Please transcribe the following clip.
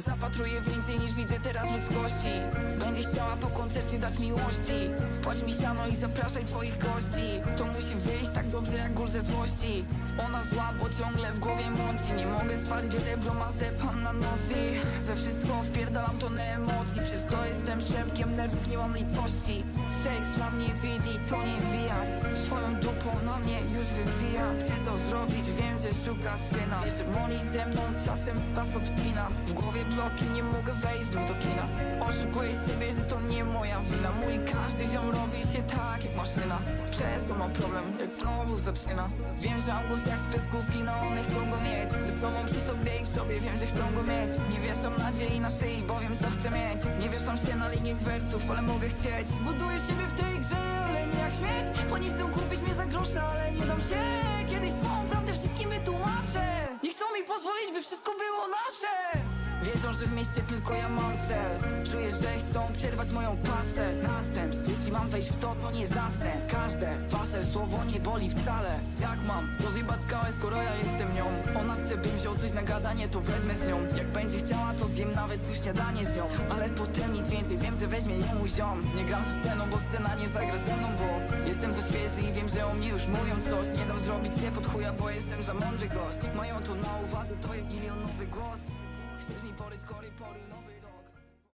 Zapatruję więcej niż widzę teraz ludzkości. Będzie chciała po koncercie dać miłości. Płać mi siano i zapraszaj twoich gości. To musi wyjść tak dobrze jak ból ze złości. Ona zła, bo ciągle w głowie mąci. Nie mogę spać, kiedy mazepam na nocy. We wszystko wpierdalam tonę emocji. Przez to jestem szepkiem nerwów, nie mam litości. Seks na mnie widzi, to nie wija wywija to zrobić, że szuka syna. Moli ze mną, czasem was odpina. W głowie bloki, nie mogę wejść znów do kina. Oszukuję siebie, że to nie moja wina. Mój każdy ziom robi się tak jak maszyna. Przez to mam problem, jak znowu zaczyna. Wiem, że mam jak z kreskówki, no one chcą go mieć. Ze sobą przy sobie i w sobie, wiem, że chcą go mieć. Nie wieszam nadziei na szyi, bo wiem co chcę mieć. Nie wieszam się na linii z wersów, ale mogę chcieć. Buduję siebie w tej grze, ale nie jak śmieć Oni chcą grosze, ale nie dam się. Kiedyś swą prawdę wszystkim wytłumaczę. Nie chcą mi pozwolić, by wszystko było nasze Wiedzą, że w mieście tylko ja mam cel. Czuję, że chcą przerwać moją pasę Następstw, jeśli mam wejść w to, to nie zasnę. Każde wasze słowo nie boli wcale. Jak mam rozjebać skałę, skoro ja jestem nią? Ona chce, bym wziął coś na gadanie, to wezmę z nią. Jak będzie chciała, to zjem nawet już śniadanie z nią. Ale potem nic więcej, wiem, że weźmie ją mój ziom. Nie gram ze sceną, bo scena nie zagra ze mną, bo Jestem za świeży i wiem, że o mnie już mówią coś. Nie dam zrobić nie pod chuja, bo jestem za mądry gość. Mają to na uwadze, to jest milionowy głos 버린 스코리 버린 어비도